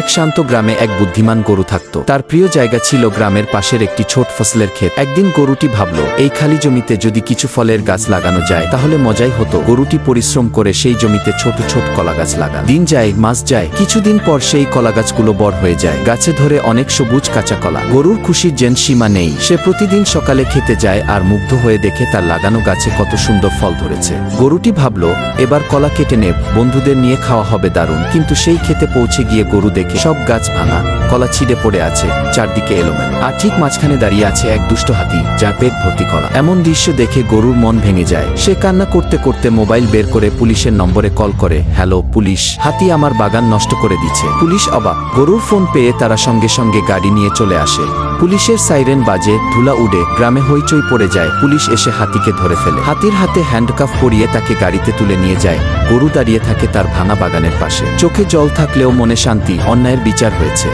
এক শান্ত গ্রামে এক বুদ্ধিমান গরু থাকত। তার প্রিয় জায়গা ছিল গ্রামের পাশের একটি ছোট ফসলের ক্ষেত। একদিন গরুটি ভাবল, এই খালি জমিতে যদি কিছু ফলের গাছ লাগানো যায়, তাহলে মজাই হতো। গরুটি পরিশ্রম করে সেই জমিতে ছোট ছোট কলা গাছ লাগান দিন যায়, মাস যায়, কিছুদিন পর সেই কলা গাছগুলো বড় হয়ে যায়। গাছে ধরে অনেক সবুজ কাঁচা কলা। গরুর খুশির যেন সীমা নেই। সে প্রতিদিন সকালে খেতে যায় আর মুগ্ধ হয়ে দেখে তার লাগানো গাছে কত সুন্দর ফল ধরেছে। গরুটি ভাবল, এবার কলা কেটে নেব, বন্ধুদের নিয়ে খাওয়া হবে দারুণ। কিন্তু সেই খেতে পৌঁছে গিয়ে গরু দেখে সব গাছ ভাঙা, কলা ছিঁড়ে পড়ে আছে, চারদিকে এলোমেলো। আর ঠিক মাঝখানে দাঁড়িয়ে আছে এক দুষ্ট হাতি যার পেট ভর্তি কলা। এমন দৃশ্য দেখে গরুর মন ভেঙে যায়। সে কান্না করতে করতে মোবাইল বের করে পুলিশের নম্বরে কল করে, হ্যালো, পুলিশ, হাতি আমার বাগান নষ্ট করে দিচ্ছে পুলিশ অবাক। গরুর ফোন পেয়ে তারা সঙ্গে সঙ্গে গাড়ি নিয়ে চলে আসে। পুলিশের সাইরেন বাজে, ধুলা উড়ে, গ্রামে হইচই পড়ে যায়। পুলিশ এসে হাতিকে ধরে ফেলে। হাতির হাতে হ্যান্ডকাফ পরিয়ে তাকে গাড়িতে তুলে নিয়ে যায়। গরু দাঁড়িয়ে থাকে তার ভাঙা বাগানের পাশে। চোখে জল থাকলেও মনে শান্তি অন্যায়ের বিচার হয়েছে।